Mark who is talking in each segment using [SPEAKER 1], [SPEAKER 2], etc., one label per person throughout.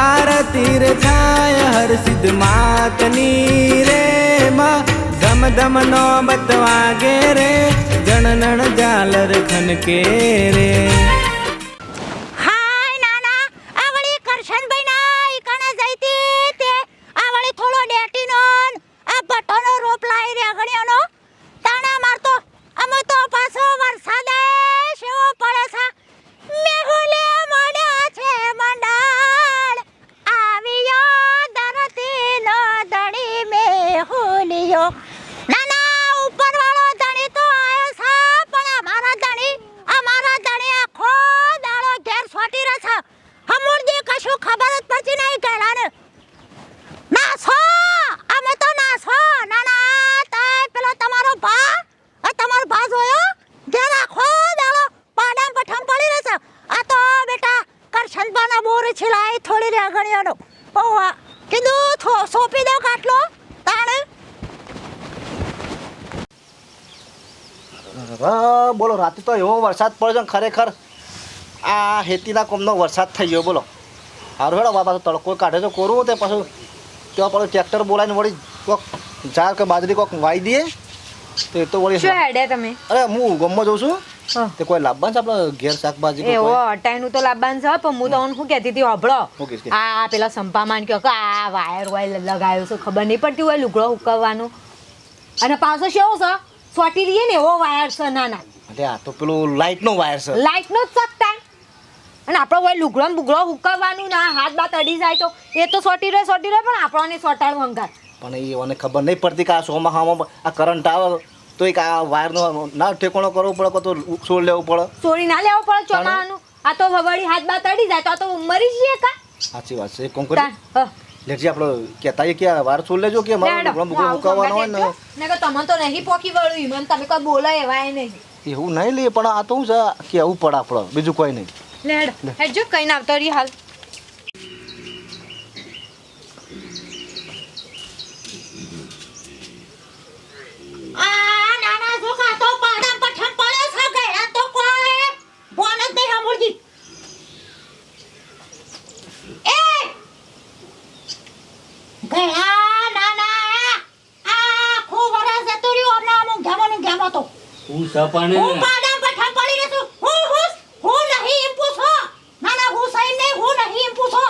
[SPEAKER 1] આરતી રે થાય, હર સિદ્ધ માતની રે માં. ધમ ધમ નો બતવાગે રે, જણનણ જાલર ખનકે રે
[SPEAKER 2] હાય નાના આ વળી કરશનભાઈ ના ઈકાના જઈતી તે આ વળી થોડો ડેટીનો ન આ ભટ્ટોનો રોપ લાઈ રે અગણ્યોનો તાણા મારતો અમે તો પાછો વરસાદ શેવો પડે છે મેહુલે મોડ્યા છે મંડાળ આવ્યો ધરતીનો ધણી મેહુલિયો નાના ઉપરવાળો ધણી તો આયો છે પણ અમારા ધણી અમારા ધણી આખો દાડો ઘેર સોટી રહે છે હમુરજી કશું ખબર જ પડતી નહીં ગેલાને નાસો અમે તો નાસો નાના તાય પેલો તમારો ભા આ તમારો ભા જોયો ઘેર આખો દાડો પાડામ પઠામ પડી રહે છે આ તો બેટા કરશનબાના બોર છિલાય થોડી રે અગણ્યાનો ઓવા કીધું થો સોંપી દો કાટલો તાણે
[SPEAKER 3] હા બોલો રાતે તો એવો વરસાદ પડ્યો છે ને ખરેખર. આ હેતીના કોમનો વરસાદ થઈ ગયો બોલો. સારું હેડો તો તડકો કાઢે તો કોરું તે પાછું. ત્યાં પાછું ટ્રેક્ટર બોલાવીને વળી કોક ઝાડ કે બાજરી કોક વાઈ દે તો એ તો વળી
[SPEAKER 4] શું હેડે તમે?
[SPEAKER 3] અરે હું ગમમાં જઉં છું.
[SPEAKER 4] હા.
[SPEAKER 3] તે કોઈ લાવવાનું છે આપણે ઘેર શાકભાજી
[SPEAKER 4] એવો? અટાઈનું તો લાવવાનું છે પણ હું તો શું કહેતી હતી હોભળો? આ પેલા સંપામાન કહો કે આ વાયર વાયર લગાવ્યો છે ખબર નહીં પડતી હોય લુગડો ઉકવવાનું અને પાછો કેવો છે? સોટી રહીએ ને એવો વાયર છે નાના
[SPEAKER 3] અરે આ તો પેલું લાઇટનો વાયર છે.
[SPEAKER 4] લાઈટ નો જ સકતા અને આપણે હોય લુગડો બુગડો હુકાવવાનું ના હાથ બાત અડી જાય તો એ તો સોટી રહે સોટી રહે પણ આપણને સોટાડવું અંગાર
[SPEAKER 3] પણ એ મને ખબર નહીં પડતી કે આ સોમાં હામાં આ કરંટ આવે તો એક આ વાયરનો ના ઠેકોણો કરવો પડે તો છોડ લેવું પડે?
[SPEAKER 4] છોડી ના લેવો પડે ચોમાનું આ તો વળી હાથ બાત અડી જાય તો આ તો મરી જઈએ કા?
[SPEAKER 3] સાચી વાત છે કોણ કરી
[SPEAKER 4] હ.
[SPEAKER 3] લેજી આપણે કહેતા કે વાર છોડ લેજો કે મારો
[SPEAKER 4] ઢોકળો
[SPEAKER 3] લુગડો મુકાવવાનો હોય ને.
[SPEAKER 4] જો. ને કે તમને તો નહીં પોકી વળ્યું ઈમન તમે કોઈ બોલાય એવાય નહીં.
[SPEAKER 3] એવું નહીં લે પણ આ તો હું છે કે આવું પડે આપણે બીજું કોઈ નહીં.
[SPEAKER 4] લેડ હેડજો કઈ ના આવતો રહી હાલ
[SPEAKER 2] આ નાના જોકા તો પાડામ પઠામ પડે છે ગેલા તો કોઈ બોન જ નહીં હમુરજી એ ગેલા નાના આ ખૂબ વરસ જતો રહ્યો હમણાં અમુક ઘેમો ને ઘેમો તો
[SPEAKER 5] હું સપણ
[SPEAKER 2] હું પાડામ પઠામ પડી રહ્યો છું હું હું હું નહીં એમ પૂછો નાના હું સહી નહીં હું નહીં એમ પૂછો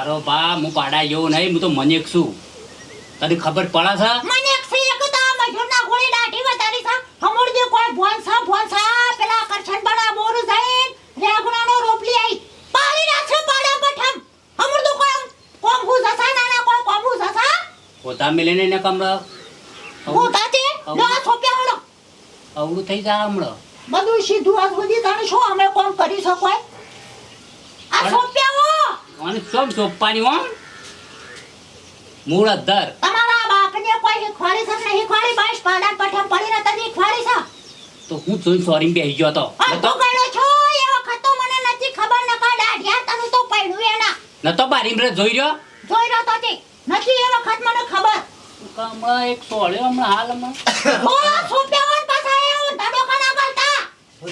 [SPEAKER 5] તારો બા હું પાડા જેવો નહીં હું તો મનેક છું. તને ખબર પડે છે?
[SPEAKER 2] મને એક સહી એક તો મજૂરના ગોળી દાઢી વધારી છે. હમુરજી કોઈ ભોંસા ભોંસા પેલા કરશન બડા બોર જઈન રેગણાનો રોપલી આઈ. પાડી રાખ્યો પાડા પઠમ. હમુર તો કોઈ કોમ હું જસા નાના કોઈ કોમ હું જસા?
[SPEAKER 5] પોતા મિલીને ને કમરા.
[SPEAKER 2] હું તાતે ના છોપ્યા હોડો
[SPEAKER 5] અવળું થઈ જા હમળો
[SPEAKER 2] બધું સીધું આજ બધી તને શું અમે કોમ કરી શકો? આ
[SPEAKER 5] પણ-
[SPEAKER 2] છોપ્યા હો
[SPEAKER 5] અને સોમ સોપાની હો. મૂળ અધર
[SPEAKER 2] તમારા બાપને કોઈ શીખવાડી છે કે નહીં? શીખવાડી બસ પાડા પઠમ પડી રહેતા તને શીખવાડી છે.
[SPEAKER 5] તો હું જોઈ સોરી બેસી ગયો તો
[SPEAKER 2] તો કહેલો છો? એ વખત તો મને નથી ખબર નકા દાઢિયા તને તો પડ્યું એના.
[SPEAKER 5] નતો બારી રે જોઈ રહ્યો?
[SPEAKER 2] જોઈ રહ્યો તો તે. નથી એ વખત મને ખબર.
[SPEAKER 5] હમણાં એક સોળ્યો હમણાં હાલમાં.
[SPEAKER 2] ઓ સોપ્યાવન પાછા એવું ધડો કના કરતા.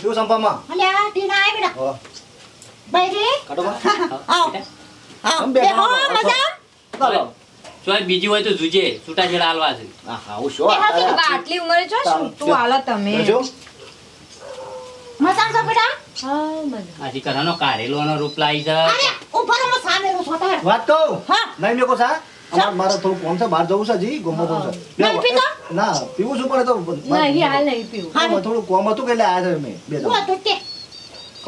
[SPEAKER 3] શું સંપામાં
[SPEAKER 2] અલ્યા ટીના આવી બેટા
[SPEAKER 3] હો,
[SPEAKER 2] બૈરી?
[SPEAKER 3] કાઢો માં.
[SPEAKER 2] આવ. આવ
[SPEAKER 3] આમ હો,
[SPEAKER 2] મજા
[SPEAKER 3] ચાલો.
[SPEAKER 5] ચોય બીજી હોય તો જુજે. છૂટા છેડા હાલવા છે.
[SPEAKER 3] આ હું શું
[SPEAKER 2] બેહો તું,
[SPEAKER 4] આટલી ઉંમરે છો શું તું હાલો તમે.
[SPEAKER 3] જો
[SPEAKER 2] મજા છો બેટા?
[SPEAKER 4] હા મજા.
[SPEAKER 5] આજી કરવાનો કારેલો નો રૂપ લાવી જા
[SPEAKER 2] અરે ઉપર અમે સામે રો છોટા
[SPEAKER 3] વાત કહું?
[SPEAKER 2] હા.
[SPEAKER 3] નહીં મેકો સા અમાર મારો થોડું કોમ છે બહાર જવું છે જી ગોમો કોમ છે. ના પીવું છું પણ તો
[SPEAKER 4] નહીં હાલ નહીં પીવું.
[SPEAKER 3] હા થોડું કોમ હતું કે એટલે આયા છે મેં બે
[SPEAKER 2] હું. તો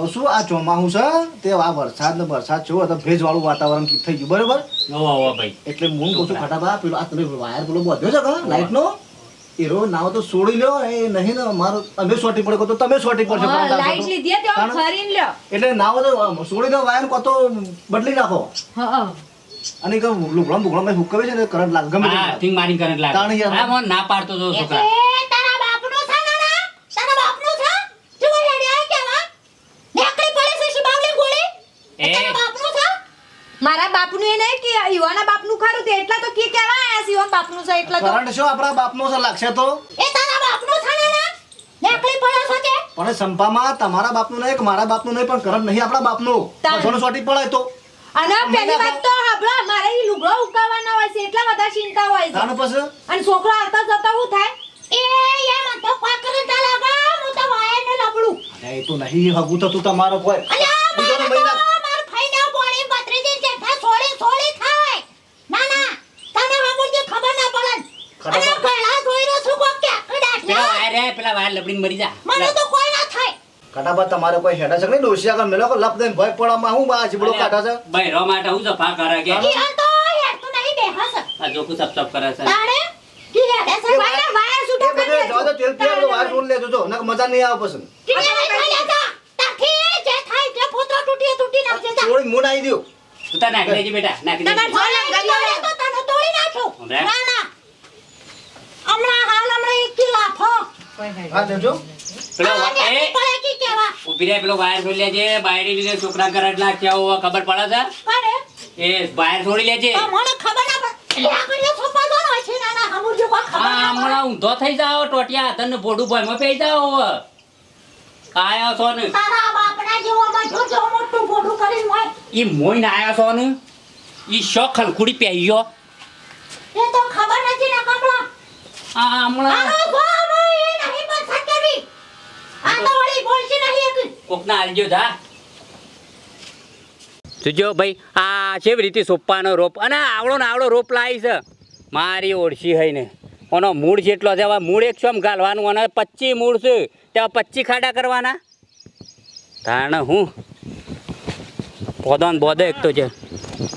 [SPEAKER 2] તે
[SPEAKER 3] કહું આ ચોમાહું છે? તે આ વરસાદ ને વરસાદ છે તો ભેજ વાળું વાતાવરણ થઈ ગયું બરોબર?
[SPEAKER 5] નવો ભાઈ.
[SPEAKER 3] એટલે હું કહું છું ફટાફટ પેલો આ તમે વાયર પેલો બધો છે કા લાઈટ નો. એરો નાવ તો છોડી લ્યો એ નહીં ને મારો અમે સોટી પડે તો તમે સોટી પડશો
[SPEAKER 4] લાઈટ લીધી હતી હવે
[SPEAKER 3] કારણ-
[SPEAKER 4] લ્યો.
[SPEAKER 3] એટલે નાવ તો છોડી દો વાયર કો તો બદલી નાખો.
[SPEAKER 4] હા
[SPEAKER 3] અને કે લુગડા બુગડા મે હુકવે છે ને કરંટ લાગ ગમે તે
[SPEAKER 5] મારી કરંટ લાગે.
[SPEAKER 3] તાણ યાર.
[SPEAKER 5] ના પાડતો તો છોકરા
[SPEAKER 2] એ તારા બાપનું છે નાના તારા બાપનું છે જો હેડે આ કેવા નેકડી પડે છે શિબાવલી ગોળી એ
[SPEAKER 5] એ.
[SPEAKER 2] તારા બાપનું છે
[SPEAKER 4] મારા બાપનું એ નહીં કે યુવાના તે એટલા તો કી કેવા આયા છે બાપનું છે એટલા તો.
[SPEAKER 3] કરંટ શું આપણા બાપનો છે લાગશે તો?
[SPEAKER 2] એ તારા બાપનું છે ને નેકડી પડે છો કે?
[SPEAKER 3] પણ સંપામાં તમારા બાપનું નહીં મારા બાપનું નહીં પણ કરંટ નહીં આપણા બાપનો.
[SPEAKER 4] તાણ.
[SPEAKER 3] સોટી પડે તો.
[SPEAKER 4] અને પહેલી વાત તો હબળો મારે ઈ લુગડો ઉકાવવાનો હોય છે એટલા બધા ચિંતા હોય છે.
[SPEAKER 3] તાનો પછી?
[SPEAKER 4] અને છોકરો આવતા જતા હું થાય?
[SPEAKER 2] એ યાર મને તો કોઈ કરે તા લાગે હું તો વાયર ને લબડું
[SPEAKER 3] એ તો નહીં હગું તો તું તમારો કોઈ.
[SPEAKER 2] અલ્યા મારે ફાઈના બોડી બત્રીજી જેઠા છોડી છોડી થાય ના ના તને હમુજી ખબર ના પડે. ગળા જોઈરો છું કોક કે
[SPEAKER 5] પેલા વાયર રે પેલા વાયર લબડીને મરી જા.
[SPEAKER 2] મને તો કોઈ ના થાય.
[SPEAKER 3] કાટાબા તમારે કોઈ હેડા છે કે નહીં? ડોશી આગળ મેલો કે લપ દઈને ભય પડામાં હું બા જીબડો કાઢા છે?
[SPEAKER 5] ભાઈ રો માટે હું સફા કરે કે?
[SPEAKER 2] ઈ તો હેડ તો નહીં બેહસ
[SPEAKER 5] આ જોકું સપ સપ કરે છે.
[SPEAKER 2] તારે કી હેડે છે? વાયર વાયર
[SPEAKER 3] બધે
[SPEAKER 2] કરી
[SPEAKER 3] જવા દો તેલ પીવા બહાર છોડી લેજો જો નક મજા નહીં આવે પસંદ
[SPEAKER 2] કી નહીં થાય લેતા તાથી જે થાય તે પોતરો તૂટી તૂટી નાખજે તા
[SPEAKER 3] થોડી મૂળ આવી દ્યો
[SPEAKER 5] તું તાર નાખી દેજે બેટા નાખી દેજે.
[SPEAKER 2] તમાર તો તને તોડી નાખું. ના ના. હમણાં હાલ હમણાં એક કી લાફો
[SPEAKER 3] હા દેજો
[SPEAKER 5] પેલો
[SPEAKER 2] આ પડે કી કેવા
[SPEAKER 5] ઊભી રે પેલો વાયર છોડી લેજે. બાયડી લીધે છોકરા ઘર એટલા કેવો ખબર પડે
[SPEAKER 2] પડે.
[SPEAKER 5] છે એ વાયર છોડી લેજે.
[SPEAKER 2] મને ખબર ના પડે.
[SPEAKER 5] હમણાં ઊંધો થઈ જાવ ટોટિયા તને ભોડું ભયમાં પેઈ જાવ. આયા છો ને?
[SPEAKER 2] તારા બાપના જેવો બધો જો મોટું બોડું કરીને હોય.
[SPEAKER 5] ઈ મોઈને આયા છો ને? ઈ શો ખલખુડી પહેર્યો.
[SPEAKER 2] એ તો ખબર નથી ને કમળા.
[SPEAKER 5] આ હમણાં કોકના આલજો જા. જોજો ભાઈ આ કેવી રીતે સોપાનો રોપ? અને આવડો ને આવડો રોપ લાવી છે. મારી ઓળશી હૈ ને. ઓનો મૂળ જેટલો છે હવે મૂળ એક સોમ ગાલવાનું અને પચી મૂળ છે. ત્યાં પચી ખાડા કરવાના. તાણ હું? પોદો બોદે એક તો છે.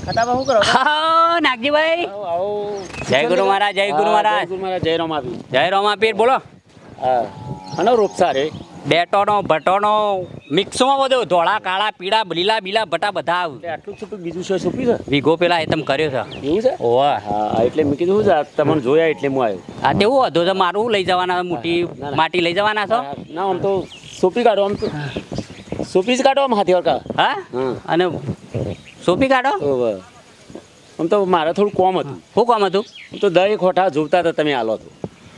[SPEAKER 6] ખાતામાં શું કરો?
[SPEAKER 5] હા નાગજીભાઈ. જય ગુરુ મહારાજ જય ગુરુ મહારાજ.
[SPEAKER 6] ગુરુ મહારાજ જય રોમાપીર.
[SPEAKER 5] જય રોમાપીર બોલો.
[SPEAKER 6] હા. અને રોપસા રે
[SPEAKER 5] બેટોનો ભટોનો મિક્સમાં બધો ધોળા કાળા પીળા લીલા બીલા ભટા બધા આવે.
[SPEAKER 6] આટલું છૂટું બીજું છે સુપી છે?
[SPEAKER 5] વીઘો પેલા એ તમે કર્યો છે.
[SPEAKER 6] એવું છે?
[SPEAKER 5] ઓવા
[SPEAKER 6] હા એટલે મેં કીધું છે તમને જોયા એટલે હું આવ્યો.
[SPEAKER 5] આ તેવું હતો તો મારું લઈ જવાના મોટી. માટી લઈ જવાના છો?
[SPEAKER 6] ના આમ તો સોંપી કાઢો આમ તો. સોપી જ કાઢો હાથી વળકા
[SPEAKER 5] હા?
[SPEAKER 6] હા.
[SPEAKER 5] અને સોપી કાઢો?
[SPEAKER 6] આમ તો મારે થોડું કોમ હતું.
[SPEAKER 5] શું કોમ હતું?
[SPEAKER 6] તો દહીં ખોટા જોતા હતા તમે આલો હતો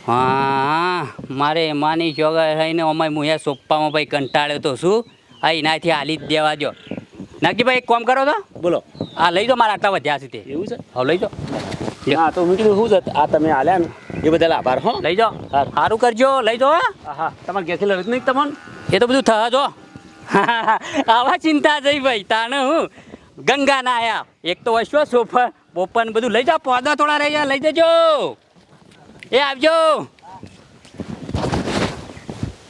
[SPEAKER 5] હા મારે એમાંની ચોગર રહીને અમારે હું એ સોપ્પામાં ભાઈ કંટાળ્યો તો શું હા એનાથી હાલી જ દેવા દો નાગજીભાઈ એક કોમ કરો તો?
[SPEAKER 6] બોલો.
[SPEAKER 5] આ લઈ જાઓ મારા આટલા વધ્યા છે તે.
[SPEAKER 6] એવું છે?
[SPEAKER 5] હવે લઈ જાઓ
[SPEAKER 6] હા તો હું કીધું શું છે આ તમે આલ્યા ને. એ બદલ આભાર હો.
[SPEAKER 5] લઈ જાઓ સારું કરજો લઈ જાઓ હા.
[SPEAKER 6] હા તમારે ઘેરથી લડત નહીં તમને?
[SPEAKER 5] એ તો બધું થવા જો આવા ચિંતા જઈ ભાઈ તાણે હું ગંગા ના આયા. એક તો વસ્યો સોફા બોપન બધું લઈ જાઓ પોદા થોડા રહી જાય લઈ જજો. એ આવજો.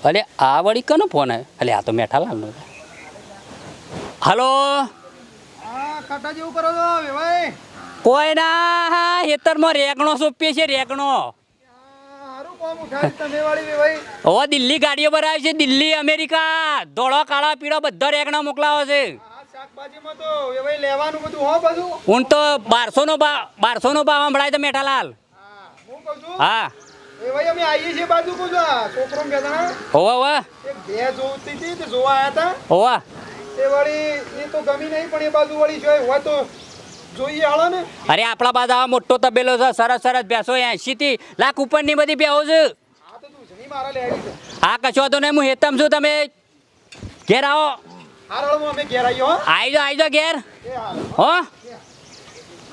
[SPEAKER 5] અલે આ વળી કનો ફોન અલે આ તો મેઠાલાલનો. હલો?
[SPEAKER 7] કાટા જેવું કરો છો ભાઈ
[SPEAKER 5] કોઈ ના હેતરમાં રેગણો સોપીએ છે રેગણો
[SPEAKER 7] સારું કોમ ઉઠાવી તમે વાળી ભાઈ
[SPEAKER 5] ઓ દિલ્હી ગાડીઓ પર આવી છે. દિલ્હી અમેરિકા ધોળો કાળા પીળો બધા રેગણા મોકલાવો છે.
[SPEAKER 7] એ હો
[SPEAKER 5] તો બારસો નો ભાવ બારસો નો ભાવ સંભળાય તો મેઠાલાલ.
[SPEAKER 7] હા એ
[SPEAKER 5] હોવા હોવા
[SPEAKER 7] તે વળી એ તો ગમી નહીં પણ એ બાજુ વળી જોઈ હોય તો જોઈએ હાલો ને.
[SPEAKER 5] અરે આપણા બાદ આવા મોટો તબેલો છે સરસ સરસ ભેંસો એસી થી લાખ ઉપરની બધી ભેંસો છે. હા કશો તો નહીં હું હેતમ છું તમે. ઘેર આવો.
[SPEAKER 7] આવીજો અમે ઘેર હો.
[SPEAKER 5] આવી જાઓ ઘેર. હો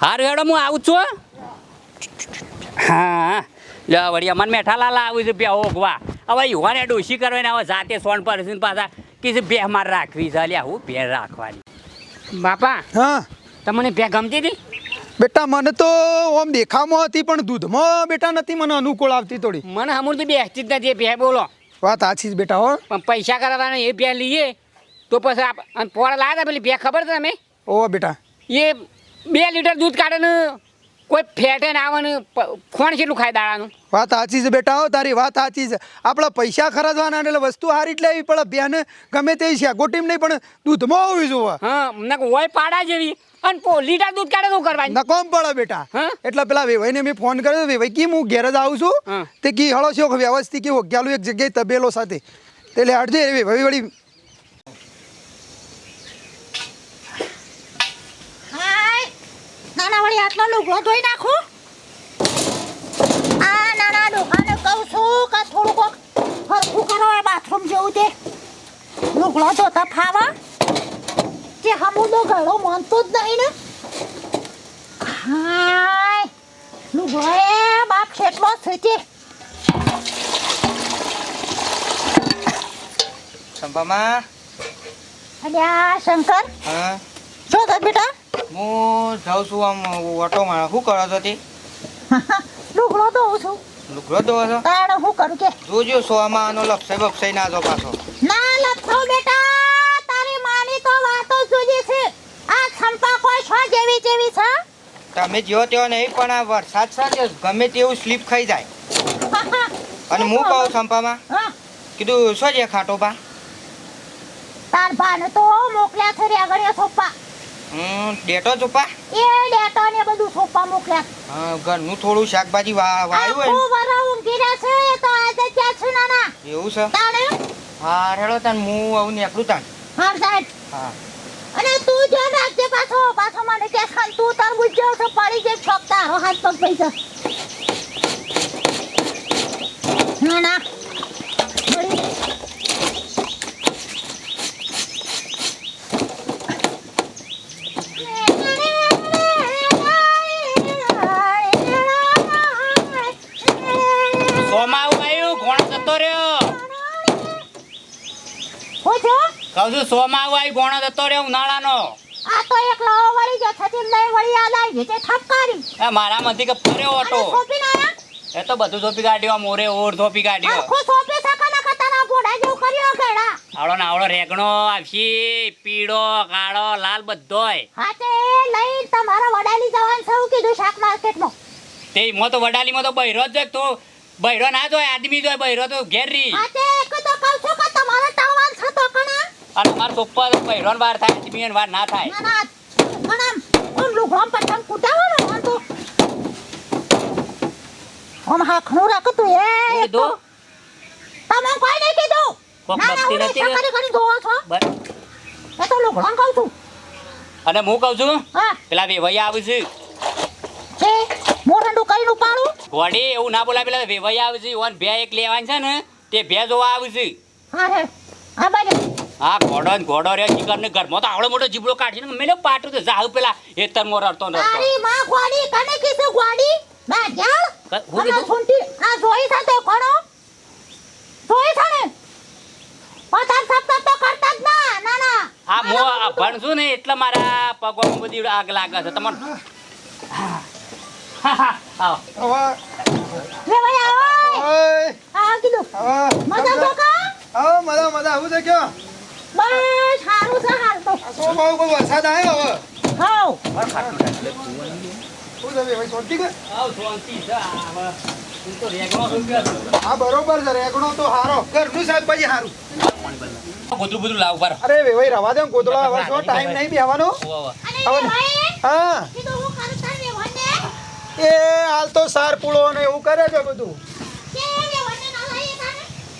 [SPEAKER 5] હારું હેડો હું આવું છું હો. હા લે વળી મેઠા મેઠાલાલ આવું છે બે ઓગવા હવે યુવાને ડોસી કરવાને હવે જાતે સોન પર પાછા. કે બે માર રાખવી છે અલ્યા હું બે રાખવાની. બાપા.
[SPEAKER 7] હા.
[SPEAKER 5] તમને ભેગ ગમતી હતી?
[SPEAKER 7] બેટા મને તો ઓમ દેખામાં હતી પણ દૂધમાં બેટા નથી મને અનુકૂળ આવતી થોડી.
[SPEAKER 5] મને હમણાં તો બેસતી જ નથી બે બોલો.
[SPEAKER 7] વાત આછી જ બેટા હો.
[SPEAKER 5] પણ પૈસા કરાવવાના એ ભે લઈએ તો પછી આપ અને પોળા લાવ્યા પેલી ભે ખબર છે તમે
[SPEAKER 7] ઓ બેટા.
[SPEAKER 5] એ બે લીટર દૂધ કાઢે ને કોઈ ફેટે ને આવે ને ખોણ કેટલું ખાય દાડાનું
[SPEAKER 7] વાત સાચી છે બેટા હો તારી વાત સાચી છે. આપણા પૈસા ખર્ચવાના એટલે વસ્તુ સારી જ લેવી પડે બેન ગમે તે છે. ગોટીમ નહીં પણ દૂધમાં હોવી જોવા
[SPEAKER 5] હા મને હોય પાડા જેવી. અને પો લીટર દૂધ કાઢે શું કરવાની?
[SPEAKER 7] નકોમ પડે બેટા. એટલે પેલા વેવાઈને મેં ફોન કર્યો વેવાઈ કી હું ઘેર જ આવું છું? તે કી હળો છો વ્યવસ્થિત કેવો? ગયાલું એક જગ્યાએ તબેલો સાથે. તે લે હટજે રે વેવાઈ વળી
[SPEAKER 2] હાય! નાના વળી આટલો લુગડો ધોઈ નાખું? આ નાના દુકાને કહું છું કે થોડું કોક હરખું કરો આ બાથરૂમ જેવું તે લુગડો ધોતા ફાવા. વચ્ચે હમુદો ગળો માનતો જ નહીં ને? હાય. લુગડે બાપ છેટલો થતી
[SPEAKER 1] સંભામાં?
[SPEAKER 2] અલ્યા શંકર?
[SPEAKER 1] હા.
[SPEAKER 2] શું થયું બેટા.
[SPEAKER 1] હું જાઉં છું આમ ઓટો મારા શું કરો છો તે?
[SPEAKER 2] લુગડો દઉં છું.
[SPEAKER 1] લુગડો ધોવો છો?
[SPEAKER 2] તાણે હું કરું કે?
[SPEAKER 1] જોજો સોમાં આનો લપસાઈ બપસાઈ ના જો પાછો.
[SPEAKER 2] ના લપસો બેટા. કોઈ છો જેવી જેવી છે?
[SPEAKER 1] તમે જો ત્યો નહીં પણ આ વરસાદ સાથે ગમે તેવું સ્લીપ ખાઈ જાય. અને હું કહું સંપામાં? કીધું શું છે ખાટો પા
[SPEAKER 2] તાર ભાને તો મોકલ્યા છે રેગણ્યા સોપા
[SPEAKER 1] હમ ડેટો ચોપા
[SPEAKER 2] એ ડેટો ને બધું સોપા મોકલ્યા.
[SPEAKER 1] હા ઘરનું થોડું શાકભાજી વા- વાયું હોય
[SPEAKER 2] હું વરા ઊંઘી છે એ તો આજે ક્યાં છે નાના.
[SPEAKER 1] એવું છે?
[SPEAKER 2] તાણે?
[SPEAKER 1] હા રેડો તાન હું આવું નીકળું તાન
[SPEAKER 2] હા સાહેબ.
[SPEAKER 1] હા.
[SPEAKER 2] તું ધ્યાન રાખજે પાછો? પાછો મને કે ખાન તું તાર બુજ્જો છો પડી જે છોક તારો હાથ પગ પૈસા ના ના.
[SPEAKER 5] કહું છું સોમાં આવું આવ્યું જતો રહ્યો ઉનાળાનો.
[SPEAKER 2] આ તો એક લાવો વળી ગયો છતી લઈ વળી આ લાવી થપકારી એ
[SPEAKER 5] મારા મારામાંથી કે ફર્યો ઓટો
[SPEAKER 2] સોપીને આયા?
[SPEAKER 5] એ તો બધું સોપી કાઢ્યો મોરે ઓર સોપી કાઢ્યો.
[SPEAKER 2] આખો સોપે શકે ના કે તારા ઘોડા જેવું કર્યો ગયડા
[SPEAKER 5] આવડો ના આવડો રેગણો આવશી પીળો કાળો લાલ બધોય.
[SPEAKER 2] હાથે લઈ તમારા વડાલી જવાનું સૌ કીધું શાક માર્કેટમાં.
[SPEAKER 5] તે મો તો વડાલીમાં તો બૈરો જ તો બૈરો ના જોય આદમી જોય બૈરો તો ઘેર રી.
[SPEAKER 2] હાથે એક તો કહું છું કે તમારો તો
[SPEAKER 5] અને મારા પપ્પા તો બૈરો વાર થાય આદમી વાર ના થાય.
[SPEAKER 2] ના ના ઓમ લુગડો પતંગ કુટાવો ને તો ઓમ હાખનું રાખ તું એ
[SPEAKER 5] કીધું?
[SPEAKER 2] તમે કોઈ નહીં કીધું.
[SPEAKER 5] કોક
[SPEAKER 2] ના ના
[SPEAKER 5] બકતી નથી
[SPEAKER 2] કરી કરી જોવો છો.
[SPEAKER 5] બર-
[SPEAKER 2] એ તો લુગડો કહું છું.
[SPEAKER 5] અને હું કહું છું?
[SPEAKER 2] હા.
[SPEAKER 5] પેલા વેવૈયા આવું છું.
[SPEAKER 2] છે? મોરંડું કરીને ઉપાડું?
[SPEAKER 5] ઘોડી એવું ના બોલાય પેલા વેવૈયા આવે છે. ઓન બે એક લેવાની છે ને તે બે જોવા આવે છે.
[SPEAKER 2] હા બાજુ.
[SPEAKER 5] હા ઘોડો ને ઘોડો રે જીગર ને ઘરમાં તો આવડો મોટો જીબડો કાઢીને મેલે પાટું તો જાવ પેલા એતર મોર રડતો ન
[SPEAKER 2] તારી માં ગોડી કને કીધું ગોડી ના
[SPEAKER 5] જાવ હું કીધું?
[SPEAKER 2] આ જોઈ થા તો ઘોડો? જોઈ થા ને? પતાર સપ્તાહ તો કરતા જ ના ના ના.
[SPEAKER 5] આ મો આ ભણશું ને એટલે મારા પગોમાં બધી આગ લાગે છે. તમને આવો.
[SPEAKER 7] હવે
[SPEAKER 2] ભાઈ આવો.
[SPEAKER 7] ઓય
[SPEAKER 2] કીધું. મજા તો કા?
[SPEAKER 7] આવો મજા મજા આવું છે કયો?
[SPEAKER 2] બસ સારું છે હાલ તો.
[SPEAKER 7] સો ભાવ કોઈ વરસાદ આવ્યો હવે?
[SPEAKER 2] હાઉ
[SPEAKER 7] શું ભાઈ શાંતિ કે
[SPEAKER 5] આવ શાંતિ છે છે.
[SPEAKER 7] હા બરોબર છે રેગણો તો હારો. ઘરનું શાકભાજી હારું.
[SPEAKER 5] બધું બધું લાવ પર
[SPEAKER 7] અરે ભાઈ રવા દે ગોદડા હવે શું ટાઈમ નહીં બેહવાનો? હવે હા. એ હાલ તો સાર પૂળો ને એવું કરે છે બધું.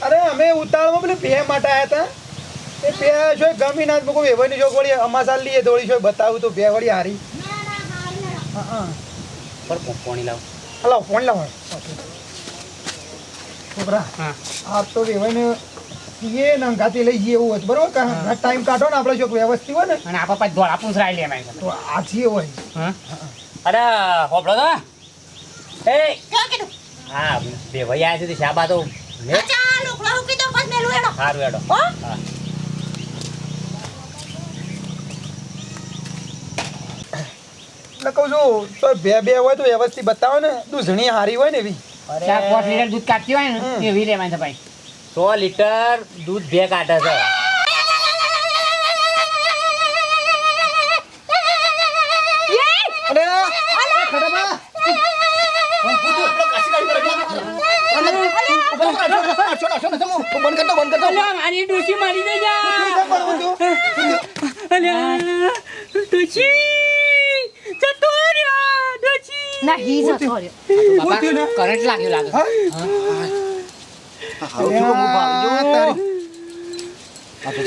[SPEAKER 7] અરે અમે ઉતાળમાં પેલી બે માટે આવ્યા હતા. એ બે છો ગમી ના મૂકું વેવાની જો વળી અમાસાલ લઈએ થોડી છો બતાવું તો બે વળી હારી.
[SPEAKER 2] ના ના હારી
[SPEAKER 7] હા હા
[SPEAKER 5] પર પોણી લાવ
[SPEAKER 7] લાવો. છોકરા
[SPEAKER 5] હા.
[SPEAKER 7] આ તો વેવાઈને એ નંગાથી લઈ જઈએ એવું હોય બરોબર ટાઈમ કાઢો ને આપણે જો વ્યવસ્થિત હોય ને.
[SPEAKER 5] અને આપા પાછ ધોળા પૂંછરાઈ લે એમાં.
[SPEAKER 7] તો આજે હોય.
[SPEAKER 5] હા? અરે હોબળો તો. એ. હા બે ભાઈ આયા છે શાબા તો લે.
[SPEAKER 2] અચ્છા લુગડો હું કીધું બસ મેલું એનો
[SPEAKER 5] સારું હેડો.
[SPEAKER 2] હો.
[SPEAKER 7] એટલે કહું છું તો બે બે હોય તો વ્યવસ્થિત બતાવો ને. દૂધણી હારી હોય ને એવી.
[SPEAKER 8] ચાર પાંચ લીટર દૂધ કાઢતી હોય ને એવી રે છે ભાઈ.
[SPEAKER 5] સો લીટર દૂધ બે કાઢે છે.
[SPEAKER 7] અરે. એ ખડાબા બંધ કરતો બંધ કરતો
[SPEAKER 8] મારી ડોસી મારી દે
[SPEAKER 7] પડવું તું?
[SPEAKER 4] ના હી જતો રહ્યો
[SPEAKER 8] બાપા કરંટ લાગ્યો લાગે.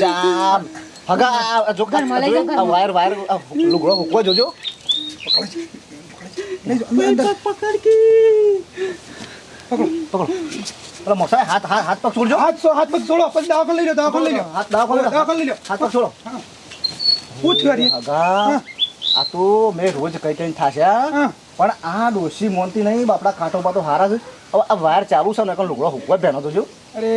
[SPEAKER 3] જા. હગા, જો- આ વાયર વાયર લુગડો મૂકવો જોજો.
[SPEAKER 7] અંદર.
[SPEAKER 3] પકડો પેલા મોટા હાથ હાથ હાથ પગ છોડજો.
[SPEAKER 7] હાથ હાથ પગ છોડો. પછી દવાખાને લઈ લો દવાખાને લઈ લો.
[SPEAKER 3] હાથ દવાખાને લઈ
[SPEAKER 7] લઈ લો.
[SPEAKER 3] હાથ પગ છોડો.
[SPEAKER 7] પૂછ
[SPEAKER 3] આ તો મેં રોજ કઈ કઈ થાશે. પણ આ ડોશી મોનતી નહીં બાપડા કાંટો બાટો હારા છે. હવે આ વાયર ચાલુ છે ને એકણ લુગડો હુકવા બેનો તો જો.
[SPEAKER 7] અરે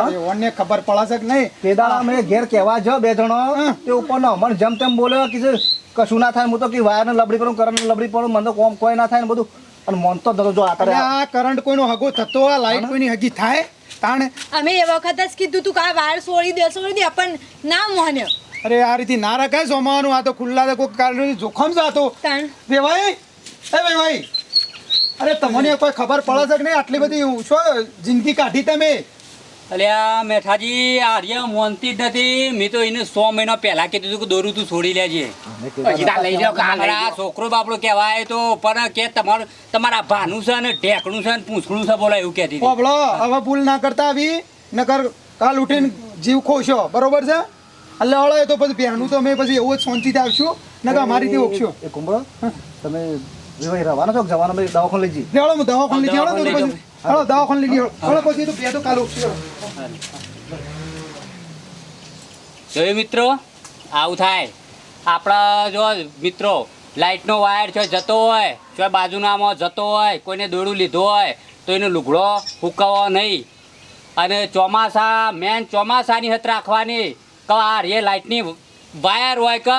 [SPEAKER 7] આ વેવણને ખબર છે કે નહીં?
[SPEAKER 3] તે દાડા મેં ઘેર કહેવા જ બે જણો. તે ઉપર ન મને જેમ તેમ બોલ્યો કે છે, કશું ના થાય હું તો કે વાયર ને લબડી પડું કરંટ લબડી પડું મને તો કોમ કોઈ ના થાય ને બધું. અને મન તો જો આતરે
[SPEAKER 7] આ કરંટ કોઈનો હગો થતો આ લાઈટ કોઈની હગી થાય? તાણે?
[SPEAKER 4] અમે એ વખત જ કીધું તું કે આ વાયર છોડી દે છોડી દે પણ ના મોને
[SPEAKER 7] અરે આ રીતે ના રખાય સોમાવાનું આ તો ખુલ્લા કોઈ કારણ જોખમ જાતો.
[SPEAKER 4] તાણ.
[SPEAKER 7] વેવાઈ ભાઈ ભાઈ અરે તમને કોઈ ખબર પડે છે કે નહીં? આટલી બધી છો જિંદગી કાઢી તમે?
[SPEAKER 5] અલ્યા મેઠાજી આર્ય મોનતી જ નથી. મેં તો એને સો મહિના પહેલા કીધું હતું કે દોરું તું છોડી લેજે. છોકરો બાપડો કહેવાય તો પણ કે તમારું તમારા ભાનું છે ને ઢેકણું છે ને પૂંછડું છે બોલો એવું કહેતી હતી.
[SPEAKER 7] હવે ભૂલ ના કરતા આવી નકર કાલ ઉઠીને જીવ ખોશો. બરોબર છે? એટલે હળો તો પછી બેનું તો અમે પછી એવું જ સોંચી આવશું. નકર અમારીથી ઓગશો.
[SPEAKER 3] એ કુંભળો તમે વેવાઈ રહેવાનો છો જવાનો મેં દવાખાને લઈ જઈ
[SPEAKER 7] લેવડો હું દવાખાને લઈ જવાનો તો પછી હળો દવાખાને લઈ જવાનો હળો પછી તો બે કાલ
[SPEAKER 5] જોયું મિત્રો આવું થાય. આપણા જો મિત્રો લાઇટનો વાયર છે જતો હોય જો બાજુનામાં જતો હોય કોઈને દોડું લીધું હોય તો એનો લુગડો ફૂંકાવો નહીં. અને ચોમાસા મેન ચોમાસાની હત રાખવાની. કે આ રે લાઇટની વાયર હોય કે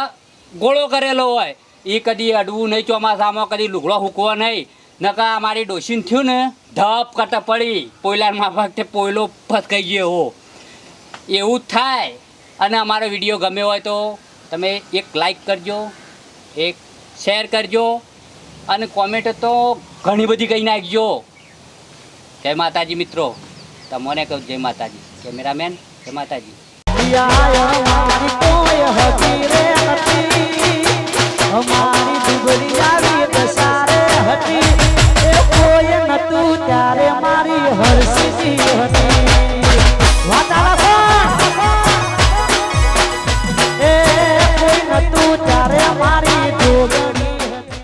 [SPEAKER 5] ગોળો કરેલો હોય એ કદી અડવું નહીં, ચોમાસામાં કદી લુગડો હૂકવો નહીં. નકા અમારી ડોસીન થયું ને, ધપ કરતા પડી. પોયલામાં વખતે પોયલો ફસકાઈ ગયો હો. એવું જ થાય. અને અમારો વીડિયો ગમ્યો હોય તો તમે એક લાઈક કરજો, એક શેર કરજો, અને કોમેન્ટ તો ઘણી બધી કહી નાખજો. જય માતાજી મિત્રો. તમને કહું જય માતાજી. કેમેરામેન, જય માતાજી.
[SPEAKER 1] અમારી ડુબરી આવી બસારે હતી. એ ત્યારે મારી હરસીજી હતી.